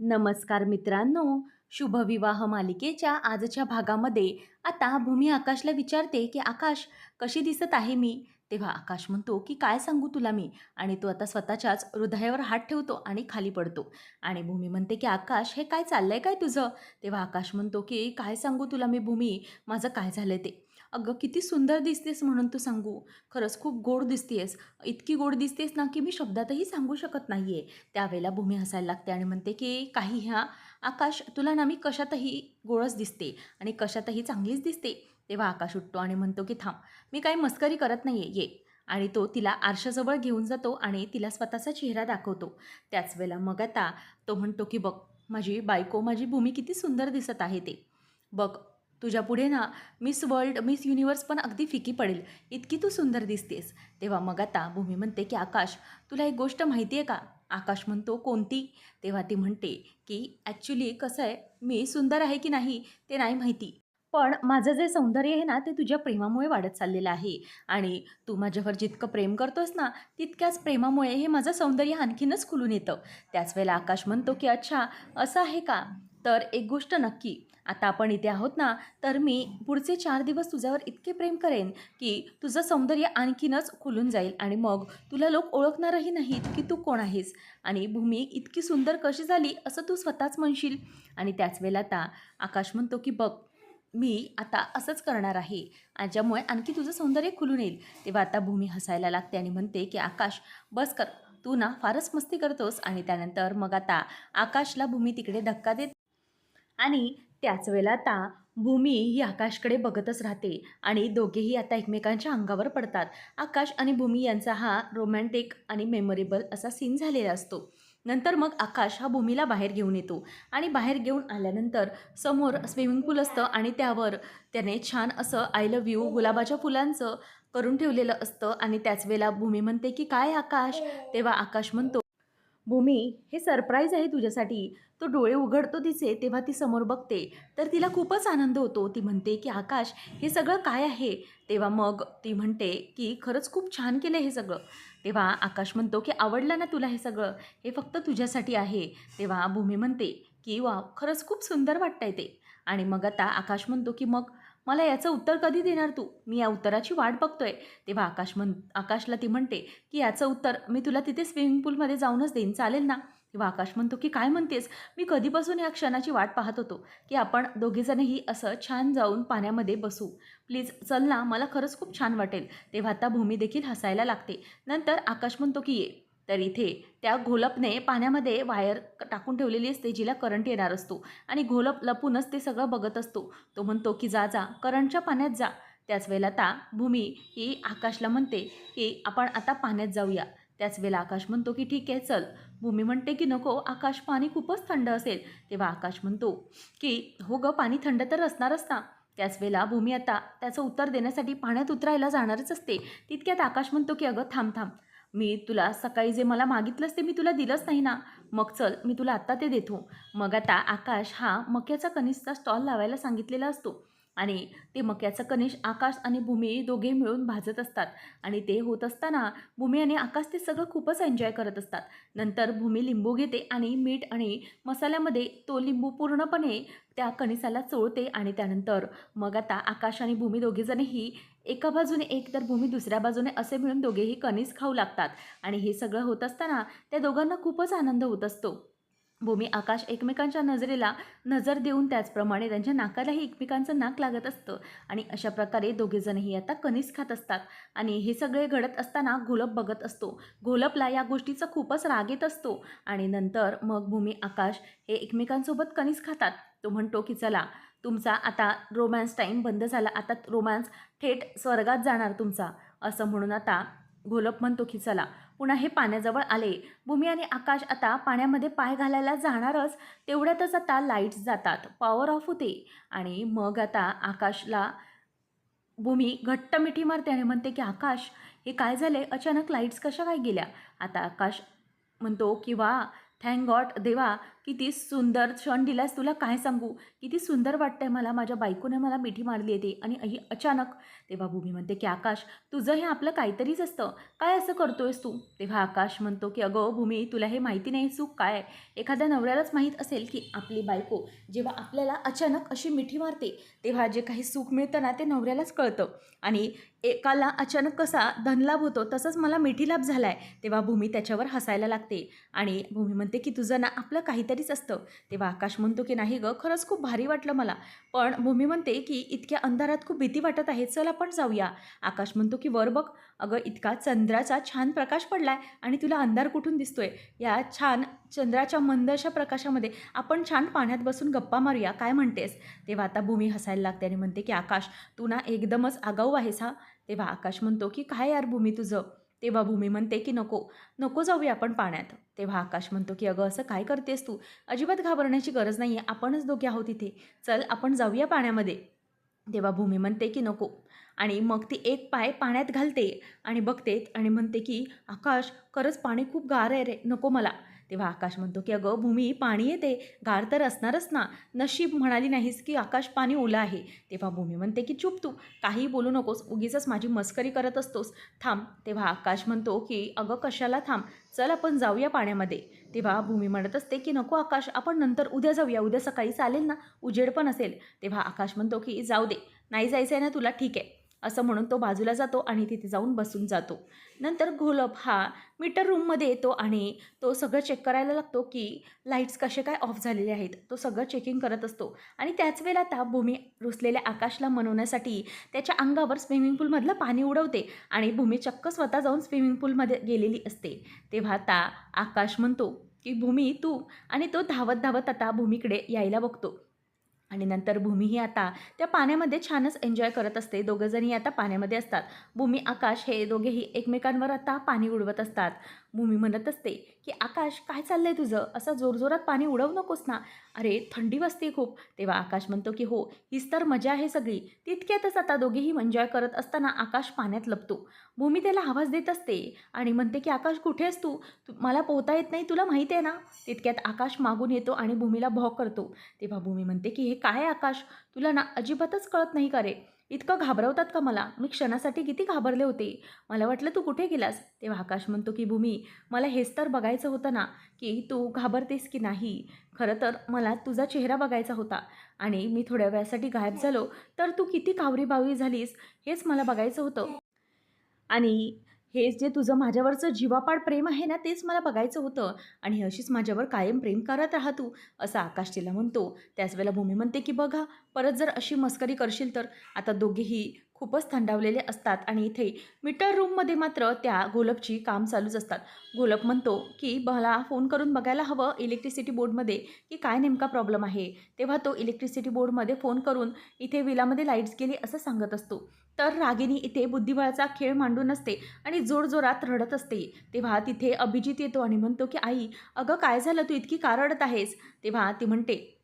नमस्कार मित्रांनो शुभविवाह मालिकेच्या आजच्या भागामध्ये आता भूमी आकाशला विचारते की आकाश कशी दिसत आहे मी? तेव्हा आकाश म्हणतो की काय सांगू तुला मी? आणि तो आता स्वतःच्याच हृदयावर हात ठेवतो आणि खाली पडतो. आणि भूमी म्हणते की आकाश हे काय चाललंय? काय तुझं? तेव्हा आकाश म्हणतो की काय सांगू तुला मी भूमी? माझं काय झालं ते? अगं किती सुंदर दिसतेस म्हणून तू सांगू. खरंच खूप गोड दिसतेस. इतकी गोड दिसतेस ना की मी शब्दातही सांगू शकत नाही आहे त्यावेळेला भूमी हसायला लागते आणि म्हणते की काही ह्या आकाश तुला ना मी कशातही गोळच दिसते आणि कशातही चांगलीच दिसते. तेव्हा आकाश उठतो आणि म्हणतो की थांब मी काही मस्करी करत नाही आहे ये. आणि तो तिला आरशाजवळ घेऊन जातो आणि तिला स्वतःचा चेहरा दाखवतो. त्याच वेळेला मग आता तो म्हणतो की बघ माझी बायको माझी भूमी किती सुंदर दिसत आहे ते. बघ तुझ्या पुढे ना मिस वर्ल्ड मिस युनिवर्स पण अगदी फिकी पडेल. इतकी तू सुंदर दिसतेस. तेव्हा मग आता भूमी म्हणते की आकाश तुला एक गोष्ट माहिती आहे का? आकाश म्हणतो कोणती? तेव्हा ती म्हणते की ॲक्च्युली कसं आहे? मी सुंदर आहे की नाही? ते नाही माहिती. पण माझं जे सौंदर्य आहे ना ते तुझ्या प्रेमामुळे वाढत चाललेलं आहे. आणि तू माझ्यावर जितकं प्रेम करतोस ना तितक्याच प्रेमामुळे हे माझं सौंदर्य आणखीनच खुलून येतं. त्याच वेळेला आकाश म्हणतो की अच्छा असं आहे का? तर एक गोष्ट नक्की आता आपण इथे आहोत ना तर मी पुढचे चार दिवस तुझ्यावर इतके प्रेम करेन की तुझं सौंदर्य आणखीनच खुलून जाईल आणि मग तुला लोक ओळखणारही नाहीत की तू कोण आहेस. आणि भूमी इतकी सुंदर कशी झाली असं तू स्वतःच म्हणशील. आणि त्याच वेळेला आता आकाश म्हणतो की बघ मी आता असंच करणार आहे. आणि ज्यामुळे आणखी तुझं सौंदर्य खुलून येईल. तेव्हा आता भूमी हसायला लागते आणि म्हणते की आकाश बस कर. तू ना फारच मस्ती करतोस. आणि त्यानंतर मग आता आकाशला भूमी तिकडे धक्का देत आणि त्याच वेळेला आता भूमी ही आकाशकडे बघतच राहते आणि दोघेही आता एकमेकांच्या अंगावर पडतात. आकाश आणि भूमी यांचा हा रोमॅन्टिक आणि मेमोरेबल असा सीन झालेला असतो. नंतर मग आकाश हा भूमीला बाहेर घेऊन येतो आणि बाहेर घेऊन आल्यानंतर समोर स्विमिंग पूल असतं आणि त्यावर त्याने छान असं आय लव्ह यू गुलाबाच्या फुलांचं करून ठेवलेलं असतं आणि त्याच वेळेला भूमी म्हणते की काय आकाश? तेव्हा आकाश म्हणतो भूमी हे सरप्राईज आहे तुझ्यासाठी. तो डोळे उघडतो तिचे तेव्हा ती समोर बघते. तर तिला खूपच आनंद होतो. ती म्हणते की आकाश हे सगळं काय आहे? तेव्हा मग ती म्हणते की खरंच खूप छान केलं हे सगळं. तेव्हा आकाश म्हणतो की आवडलं ना तुला हे सगळं? हे फक्त तुझ्यासाठी आहे. तेव्हा भूमी म्हणते की वा खरंच खूप सुंदर वाटतंय ते. आणि मग आता आकाश म्हणतो की मग मला याचं उत्तर कधी देणार तू? मी या उत्तराची वाट बघतोय. तेव्हा आकाश म्हण आकाशला ती म्हणते की याचं उत्तर मी तुला तिथे स्विमिंग पूलमध्ये जाऊनच देईन. चालेल ना? तेव्हा आकाश म्हणतो की काय म्हणतेस? मी कधीपासून या क्षणाची वाट पाहत होतो की आपण दोघेजणही असं छान जाऊन पाण्यामध्ये बसू. प्लीज चल ना मला खरंच खूप छान वाटेल. तेव्हा आता भूमी देखील हसायला लागते. नंतर आकाश म्हणतो की ये. तर इथे त्या घोलपने पाण्यामध्ये वायर टाकून ठेवलेली असते जिला करंट येणार असतो. आणि घोलप लपूनच ते सगळं बघत असतो. तो म्हणतो की जा जा करंटच्या पाण्यात जा. त्याच वेळेला आता भूमी ही आकाशला म्हणते की आपण आता पाण्यात जाऊया. त्याच वेळेला आकाश म्हणतो की ठीक आहे चल. भूमी म्हणते की नको आकाश पाणी खूपच थंड असेल. तेव्हा आकाश म्हणतो की हो गं पाणी थंड तर असणारच ना. त्याच वेळेला भूमी आता त्याचं उत्तर देण्यासाठी पाण्यात उतरायला जाणारच असते. तितक्यात आकाश म्हणतो की अगं थांब थांब. मी तुला सकाळी जे मला मागितलंच ते मी तुला दिलंच नाही ना. मग चल मी तुला आत्ता ते देतो. मग आता आकाश हा मक्याचा कनिसचा स्टॉल लावायला सांगितलेला असतो. आणि ते मक्याचं कनिश आकाश आणि भूमी दोघे मिळून भाजत असतात. आणि ते होत असताना भूमी आणि आकाश ते सगळं खूपच एन्जॉय करत असतात. नंतर भूमी लिंबू घेते आणि मीठ आणि मसाल्यामध्ये तो लिंबू पूर्णपणे त्या कणिसाला चोळते आणि त्यानंतर मग आता आकाश आणि भूमी दोघेजणही एका बाजूने एक तर भूमी दुसऱ्या बाजूने असे मिळून दोघेही कणीस खाऊ लागतात आणि हे सगळं होत असताना त्या दोघांना खूपच आनंद होत असतो. भूमी आकाश एकमेकांच्या नजरेला नजर देऊन त्याचप्रमाणे त्यांच्या नाकालाही एकमेकांचं नाक लागत असतं आणि अशा प्रकारे दोघेजणही आता कणीस खात असतात आणि हे सगळे घडत असताना घोलप बघत असतो. घोलपला या गोष्टीचा खूपच राग येत असतो आणि नंतर मग भूमी आकाश हे एकमेकांसोबत कणीस खातात. तो म्हणतो की चला तुमचा आता रोमॅन्स टाईम बंद झाला आता रोमॅन्स थेट स्वर्गात जाणार तुमचा. असं म्हणून आता घोलप म्हणतो की चला पुन्हा हे पाण्याजवळ आले. भूमी आणि आकाश आता पाण्यामध्ये पाय घालायला जाणारच तेवढ्यातच आता लाईट्स जातात पॉवर ऑफ होते. आणि मग आता आकाशला भूमी घट्ट मिठी मारते आणि म्हणते की आकाश हे काय झाले अचानक लाईट्स कशा काय गेल्या? आता आकाश म्हणतो की वा थँक गॉड देवा किती सुंदर क्षण दिलास तुला काय सांगू? किती सुंदर वाटतंय मला माझ्या बायकोने मला मिठी मारली येते आणि ही अचानक तेव्हा भूमी म्हणते की आकाश तुझं हे आपलं काहीतरीच असतं. काय असं करतोयस तू? तेव्हा आकाश म्हणतो की अगं भूमी तुला हे माहिती नाही सुख काय आहे? एखाद्या नवऱ्यालाच माहीत असेल की आपली बायको जेव्हा आपल्याला अचानक अशी मिठी मारते तेव्हा जे काही सुख मिळतं ना ते नवऱ्यालाच कळतं. आणि एकाला अचानक कसा धनलाभ होतो तसंच मला मिठी लाभ झाला आहे तेव्हा भूमी त्याच्यावर हसायला लागते. आणि भूमी म्हणते की तुझं ना आपलं काहीतरी घरीच असतं. तेव्हा आकाश म्हणतो की नाही गं खरंच खूप भारी वाटलं मला. पण भूमी म्हणते की इतक्या अंधारात खूप भीती वाटत आहे चल आपण जाऊया. आकाश म्हणतो की वर बघ अगं इतका चंद्राचा छान प्रकाश पडलाय आणि तुला अंधार कुठून दिसतोय? या छान चंद्राच्या मंद अशा प्रकाशामध्ये आपण छान पाण्यात बसून गप्पा मारूया काय म्हणतेस? तेव्हा आता भूमी हसायला लागते आणि म्हणते की आकाश तू ना एकदमच आगाऊ आहेस हा? तेव्हा आकाश म्हणतो की काय यार भूमी तुझं? तेव्हा भूमी म्हणते की नको नको जाऊया आपण पाण्यात. तेव्हा आकाश म्हणतो की अगं असं काय करतेस तू? अजिबात घाबरण्याची गरज नाही आहे आपणच दोघे आहोत इथे. चल आपण जाऊया पाण्यामध्ये. तेव्हा भूमी म्हणते की नको. आणि मग ती एक पाय पाण्यात घालते आणि बघते आणि म्हणते की आकाश खरंच पाणी खूप गार आहे रे. नको मला. तेव्हा आकाश म्हणतो की अगं भूमी पाणी येते. गार तर असणारच ना. नशीब म्हणाली नाहीस की आकाश पाणी ओलं आहे. तेव्हा भूमी म्हणते की चुप तू. काही बोलू नकोस. उगीच माझी मस्करी करत असतोस. थांब. तेव्हा आकाश म्हणतो की अगं कशाला थांब? चल आपण जाऊया पाण्यामध्ये. तेव्हा भूमी म्हणत असते की नको आकाश. आपण नंतर उद्या जाऊया. उद्या सकाळी चालेल ना? उजेड पण असेल. तेव्हा आकाश म्हणतो की जाऊ दे. नाही जायचं आहे ना तुला? ठीक आहे. असं म्हणून तो बाजूला जातो आणि तिथे जाऊन बसून जातो. नंतर घोलप हा मीटर रूममध्ये येतो आणि तो सगळं चेक करायला लागतो की लाईट्स कसे काय ऑफ झालेले आहेत. तो सगळं चेकिंग करत असतो. आणि त्याच वेळेला आता भूमी रुसलेल्या आकाशला मनवण्यासाठी त्याच्या अंगावर स्विमिंग पूलमधलं पाणी उडवते आणि भूमी चक्क स्वतः जाऊन स्विमिंग पूलमध्ये गेलेली असते. तेव्हा आता आकाश म्हणतो की भूमी तू. आणि तो धावत धावत आता भूमीकडे यायला बघतो. आणि नंतर भूमीही आता त्या पाण्यामध्ये छानच एन्जॉय करत असते. दोघंजणी आता पाण्यामध्ये असतात. भूमी आकाश हे दोघेही एकमेकांवर आता पाणी उडवत असतात. भूमी म्हणत असते की आकाश काय चाललंय तुझं? असं जोरजोरात पाणी उडवू नकोस ना. अरे थंडी वाजते खूप. तेव्हा आकाश म्हणतो की हो हीच तर मजा आहे सगळी. तितक्यातच आता दोघेही एन्जॉय करत असताना आकाश पाण्यात लपतो. भूमी त्याला आवाज देत असते आणि म्हणते की आकाश कुठे आहेस तू? तू मला पोहता येत नाही तुला माहिती आहे ना? तितक्यात आकाश मागून येतो आणि भूमीला भॉ करतो. तेव्हा भूमी म्हणते की हे काय आहे आकाश? तुला ना अजिबातच कळत नाही का रे? इतकं घाबरवतात का मला? मी क्षणासाठी किती घाबरले होते. मला वाटलं तू कुठे गेलास? तेव्हा आकाश म्हणतो की भूमी मला हेच तर बघायचं होतं ना की तू घाबरतेस की नाही? खरं तर मला तुझा चेहरा बघायचा होता आणि मी थोड्या वेळासाठी गायब झालो. तर तू किती कावरी बावरी झालीस? हेच मला बघायचं होतं. आणि हे जे तुझं माझ्यावरचं जीवापाड प्रेम आहे ना तेच मला बघायचं होतं. आणि अशीच माझ्यावर कायम प्रेम करत राहा तू असं आकाश तिला म्हणतो. त्याच वेळेला भूमी म्हणते की बघा परत जर अशी मस्करी करशील तर? आता दोघेही खूपच थंडावलेले असतात आणि इथे मीटर रूममध्ये मात्र त्या गोलपची काम चालूच असतात. गोलप म्हणतो की मला फोन करून बघायला हवं इलेक्ट्रिसिटी बोर्डमध्ये की काय नेमका प्रॉब्लेम आहे? तेव्हा तो इलेक्ट्रिसिटी बोर्डमध्ये फोन करून इथे विलामध्ये लाईट्स गेली असं सांगत असतो. तर रागिनी इथे बुद्धिबळाचा खेळ मांडून असते आणि जोरजोरात रडत असते. तेव्हा तिथे अभिजित येतो आणि म्हणतो की आई अगं काय झालं? तू इतकी का रडत आहेस? तेव्हा ती म्हणते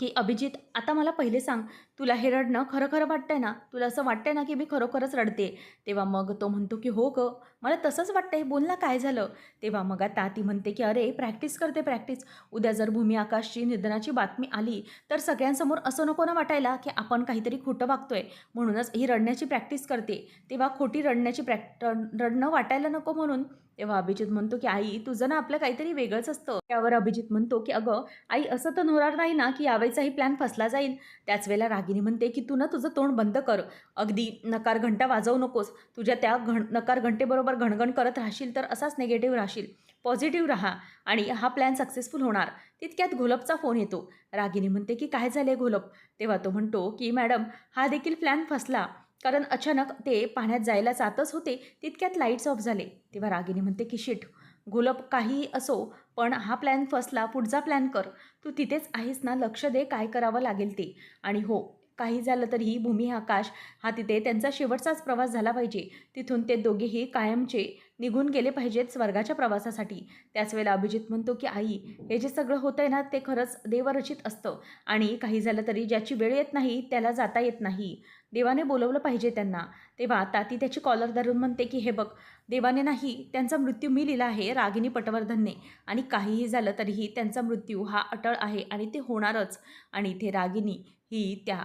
की अभिजित आता मला पहिले सांग तुला हे रडणं खरं खरं वाटतंय ना? तुला असं वाटतंय ना की मी खरोखरच रडते? तेव्हा मग तो म्हणतो की हो ग. मला तसंच वाटतंय. बोल ना काय झालं? तेव्हा मग आता ती म्हणते की अरे प्रॅक्टिस करते प्रॅक्टिस. उद्या जर भूमी आकाशची निधनाची बातमी आली तर सगळ्यांसमोर असं नको ना वाटायला की आपण काहीतरी खोटं वागतोय. म्हणूनच ही रडण्याची प्रॅक्टिस करते. तेव्हा खोटी रडण्याची प्रॅक्ट रडणं वाटायला नको म्हणून तेव्हा अभिजित म्हणतो की आई तुझं ना आपलं काहीतरी वेगळंच असतं. त्यावर अभिजित म्हणतो की अगं आई असं तर होणार नाही ना की यावेळीचाही प्लॅन फसला जाईल त्याच वेळेला रागिनी म्हणते की तू ना तुझं तोंड बंद कर. अगदी नकार घंटा वाजवू नकोस. तुझ्या त्या घण नकार घंटेबरोबर घणघण करत राहशील तर असाच निगेटिव्ह राहशील. पॉझिटिव्ह राहा आणि हा प्लॅन सक्सेसफुल होणार. तितक्यात घोलपचा फोन येतो. रागिनी म्हणते की काय झाले घोलप? तेव्हा तो म्हणतो की मॅडम हा देखील प्लॅन फसला. कारण अचानक ते पाण्यात जायला जातच होते तितक्यात लाईट्स ऑफ झाले. तेव्हा रागिनी म्हणते की शिट गुलब काहीही असो पण हा प्लॅन फसला पुढचा प्लॅन कर. तू तिथेच आहेस ना लक्ष दे काय करावं लागेल ते. आणि हो काही झालं तरीही भूमी आकाश हा तिथे त्यांचा शेवटचाच प्रवास झाला पाहिजे. तिथून ते दोघेही कायमचे निघून गेले पाहिजेत स्वर्गाच्या प्रवासासाठी. त्याच वेळेला अभिजित म्हणतो की आई हे जे सगळं होतं आहे ना ते खरंच देवरचित असतं. आणि काही झालं तरी ज्याची वेळ येत नाही त्याला जाता येत नाही. देवाने बोलवलं पाहिजे त्यांना. तेव्हा आता ती त्याची कॉलर धरून म्हणते की हे बघ देवाने नाही त्यांचा मृत्यू मी लिहिला आहे रागिनी पटवर्धनने. आणि काहीही झालं तरीही त्यांचा मृत्यू हा अटळ आहे आणि ते होणारच. आणि इथे रागिनी ही त्या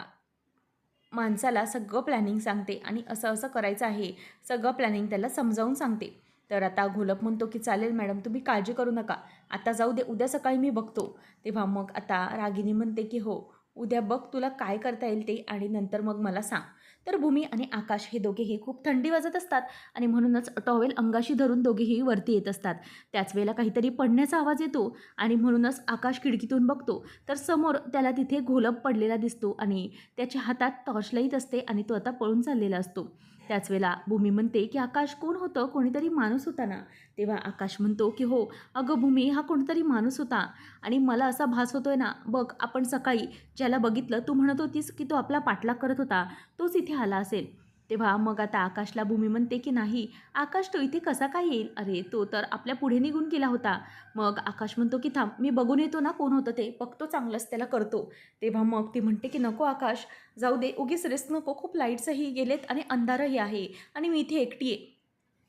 माणसाला सगळं प्लॅनिंग सांगते आणि असं असं करायचं आहे. सगळं प्लॅनिंग त्याला समजावून सांगते. तर आता घोलप म्हणतो की चालेल मॅडम तुम्ही काळजी करू नका. आता जाऊ दे उद्या सकाळी मी बघतो. तेव्हा मग आता रागिनी म्हणते की हो उद्या बघ तुला काय करता येईल ते आणि नंतर मग मला सांग. तर भूमी आणि आकाश हे दोघेही खूप थंडी वाजत असतात आणि म्हणूनच टॉवेल अंगाशी धरून दोघेही वरती येत असतात. त्याच वेळेला काहीतरी पडण्याचा आवाज येतो आणि म्हणूनच आकाश खिडकीतून बघतो. तर समोर त्याला तिथे घोलप पडलेला दिसतो आणि त्याच्या हातात टॉर्चलाईट असते आणि तो आता पळून चाललेला असतो. त्याच वेळेला भूमी म्हणते की आकाश कोण होतं? कोणीतरी माणूस होता ना? तेव्हा आकाश म्हणतो की हो अगं भूमी हा कोणतरी माणूस होता. आणि मला असा भास होतोय ना बघ आपण सकाळी ज्याला बघितलं तू म्हणत होतीस की तो आपला पाठलाग करत होता तोच इथे आला असेल. तेव्हा मग आता आकाशला भूमी म्हणते की नाही आकाश तो इथे कसा काय येईल? अरे तो तर आपल्या पुढे निघून गेला होता. मग आकाश म्हणतो की थांब मी बघून येतो ना कोण होतं ते बघतो चांगलंच त्याला करतो. तेव्हा मग ती म्हणते की नको आकाश जाऊ दे उगीच रिस्क नको खूप लाईट्सही गेलेत आणि अंधारही आहे आणि मी इथे एकटी आहे.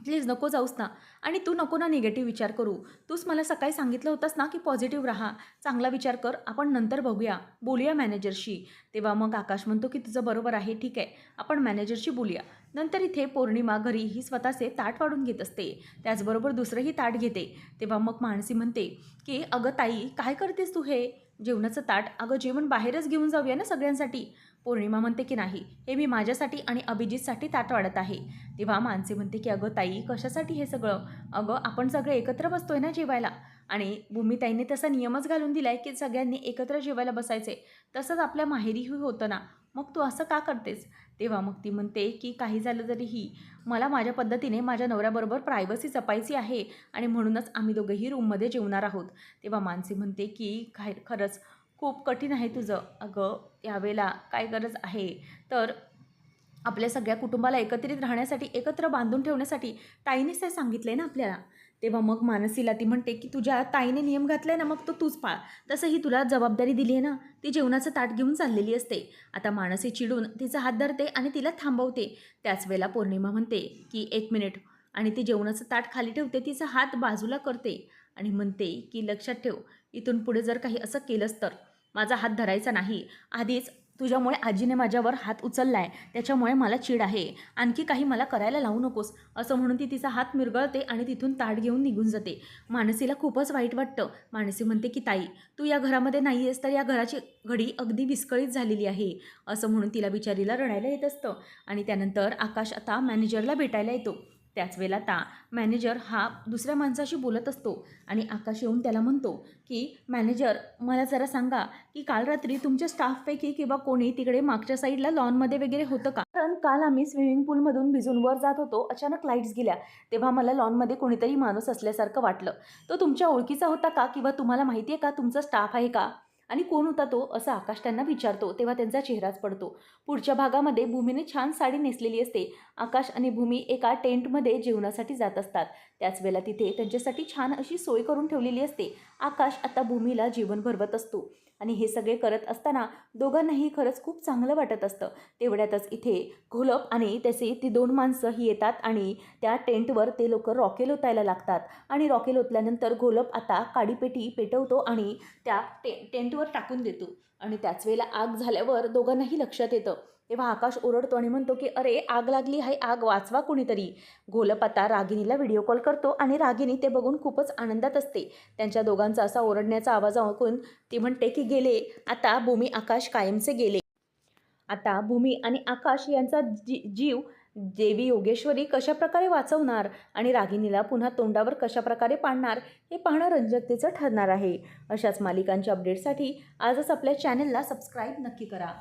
प्लीज नको जाऊस ना. आणि तू नको ना निगेटिव्ह विचार करू. तूच मला सकाळी सांगितलं होतंस ना की पॉझिटिव्ह राहा. चांगला विचार कर. आपण नंतर बघूया. बोलूया मॅनेजरशी तेव्हा मग आकाश म्हणतो की तुझं बरोबर आहे. ठीक आहे. आपण मॅनेजरशी बोलूया. नंतर इथे पौर्णिमा घरी ही स्वतःचे ताट वाढून घेत असते. त्याचबरोबर दुसरंही ताट घेते. तेव्हा मग माणसी म्हणते की अगं ताई काय करतेस तू हे? जेवणाचं ताट? अगं जेवण बाहेरच घेऊन जाऊया ना सगळ्यांसाठी. पौर्णिमा म्हणते की नाही हे मी माझ्यासाठी आणि अभिजितसाठी ताट वाढत आहे. तेव्हा मानसी म्हणते की अगं ताई कशासाठी हे सगळं? अगं आपण सगळे एकत्र बसतोय ना जेवायला. आणि भूमिताईने तसा नियमच घालून दिला आहे की सगळ्यांनी एकत्र जेवायला बसायचे. तसंच आपल्या माहेरीही होतं ना. मग तू असं का करतेस? तेव्हा मग ती म्हणते की काही झालं तरीही मला माझ्या पद्धतीने माझ्या नवऱ्याबरोबर प्रायव्हसी जपायची आहे आणि म्हणूनच आम्ही दोघेही रूममध्ये जेवणार आहोत. तेव्हा मानसी म्हणते की खाय खरंच खूप कठीण आहे तुझं. अगं यावेळेला काय गरज आहे? तर आपल्या सगळ्या कुटुंबाला एकत्रित राहण्यासाठी एकत्र बांधून ठेवण्यासाठी ताईनेच ते सांगितलं ना आपल्याला. तेव्हा मग मानसीला ती म्हणते की तुझ्या ताईने नियम घातलाय ना मग तो तूच पाळ. तसंही तुला जबाबदारी दिली आहे ना. ती जेवणाचं ताट घेऊन चाललेली असते. आता मानसी चिडून तिचा हात धरते आणि तिला थांबवते. त्याच वेळेला पौर्णिमा म्हणते की एक मिनिट. आणि ती जेवणाचं ताट खाली ठेवते तिचा हात बाजूला करते आणि म्हणते की लक्षात ठेव इथून पुढे जर काही असं केलंच तर. माझा हात धरायचा नाही. आधीच तुझ्यामुळे आजीने माझ्यावर हात उचलला आहे त्याच्यामुळे मला चीड आहे. आणखी काही मला करायला लावू नकोस. असं म्हणून ती तिचा हात मिरगळते आणि तिथून ताट घेऊन निघून जाते. मानसीला खूपच वाईट वाटतं. मानसी म्हणते की ताई तू या घरामध्ये नाही आहेस तर या घराची घडी अगदी विस्कळीत झालेली आहे. असं म्हणून तिला बिचारीला रडायला येत असतं आणि त्यानंतर आकाश आता मॅनेजरला भेटायला येतो. त्याच वेळेला आता मॅनेजर हा दुसऱ्या माणसाशी बोलत असतो आणि आकाश येऊन त्याला म्हणतो की मॅनेजर मला जरा सांगा की काल रात्री तुमच्या स्टाफपैकी किंवा कोणी तिकडे मागच्या साईडला लॉनमध्ये वगैरे होतं का? कारण काल आम्ही स्विमिंग पूलमधून भिजून वर जात होतो अचानक लाईट्स गेल्या. तेव्हा मला लॉनमध्ये कोणीतरी माणूस असल्यासारखं वाटलं. तो तुमच्या ओळखीचा होता का किंवा तुम्हाला माहिती आहे का तुमचा स्टाफ आहे का? आणि कोण होता तो असं आकाश त्यांना विचारतो तेव्हा त्यांचा चेहराच पडतो. पुढच्या भागामध्ये भूमीने छान साडी नेसलेली असते. आकाश आणि भूमी एका टेंटमध्ये जेवणासाठी जात असतात. त्याच वेळेला तिथे त्यांच्यासाठी छान अशी सोय करून ठेवलेली असते. आकाश आता भूमीला जीवन भरवत असतो. आणि हे सगळे करत असताना दोघांनाही खरंच खूप चांगलं वाटत असतं. तेवढ्यातच इथे घोलप आणि त्याचे ती दोन माणसं ही येतात आणि त्या टेंटवर ते लोक रॉकेल ओतायला लागतात. आणि रॉकेल ओतल्यानंतर घोलप आता काडीपेटी पेटवतो आणि त्या टे टेंटवर टाकून देतो. आणि त्याच वेळेला आग झाल्यावर दोघांनाही लक्षात येतं. तेव्हा आकाश ओरडतो आणि म्हणतो की अरे आग लागली आहे. आग वाचवा कुणीतरी. गोलपता रागिनीला व्हिडिओ कॉल करतो आणि रागिनी ते बघून खूपच आनंदात असते. त्यांच्या दोघांचा असा ओरडण्याचा आवाज ऐकून ती म्हणते की गेले. आता भूमी आकाश कायमचे गेले. आता भूमी आणि आकाश यांचा जी जीव देवी योगेश्वरी कशाप्रकारे वाचवणार आणि रागिनीला पुन्हा तोंडावर कशाप्रकारे पाडणार हे पाहणं रंजकतेचं ठरणार आहे. अशाच मालिकांच्या अपडेटसाठी आजच आपल्या चॅनलला सबस्क्राईब नक्की करा.